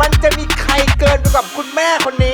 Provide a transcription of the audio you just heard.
มันจะมีใครเกินไปกว่าคุณแม่คนนี้